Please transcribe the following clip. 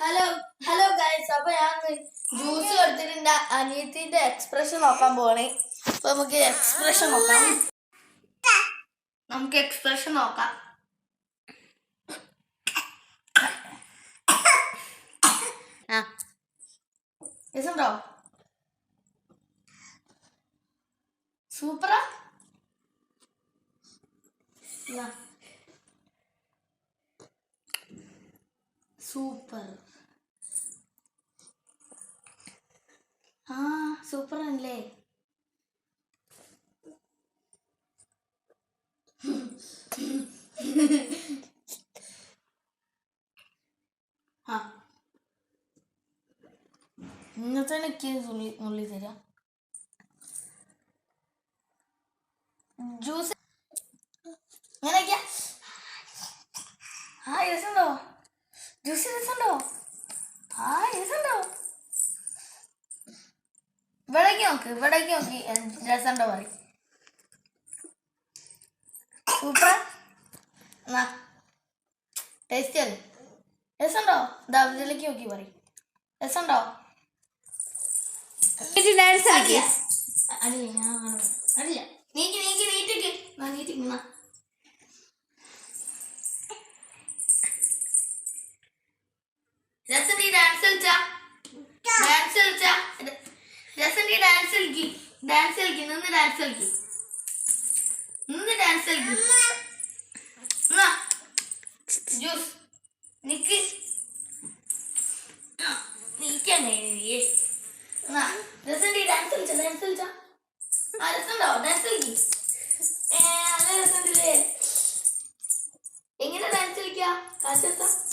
Hello hello guys അപ്പൊ ഞാൻ juice കൊടുത്തിട്ട് അനിയത്തിന്റെ എക്സ്പ്രഷൻ നോക്കാൻ പോണേ അപ്പൊ നമുക്ക് എക്സ്പ്രഷൻ നോക്കാം. നമുക്ക് എക്സ്പ്രഷൻ നോക്കാം. രസമുണ്ടോ സൂപ്പറാ ഇതാ. സൂപ്പർ ആ. സൂപ്പർ ആണല്ലേ ആ ഇന്നത്തെ എനിക്ക് ജ്യൂസ് ആ രസമുണ്ടോ ജ്യൂസ് രസമുണ്ടോ ആ രസമുണ്ടോ ഇവിടേക്ക് നോക്ക് ഇവിടേക്ക് നോക്കി. രസമുണ്ടോ പറയും. സൂപ്പർ എന്നാ ടേസ്റ്റ് രസമുണ്ടോ ഇതാ ഇതിലേക്ക് നോക്കി പറയും. രസമുണ്ടോ ഡാൻസ് കളിക്കുക ഡാൻസ് കളിക്കും നിന്ന് ഡാൻസ് കളിക്കും. നിന്ന് ഡാൻസ് കളിക്കും. ജ്യൂസ് നിക്ക്. നീ. ഡാൻസ് ഡാൻസ് എങ്ങനെ ഡാൻസ് കളിക്കാ? കാശത്താ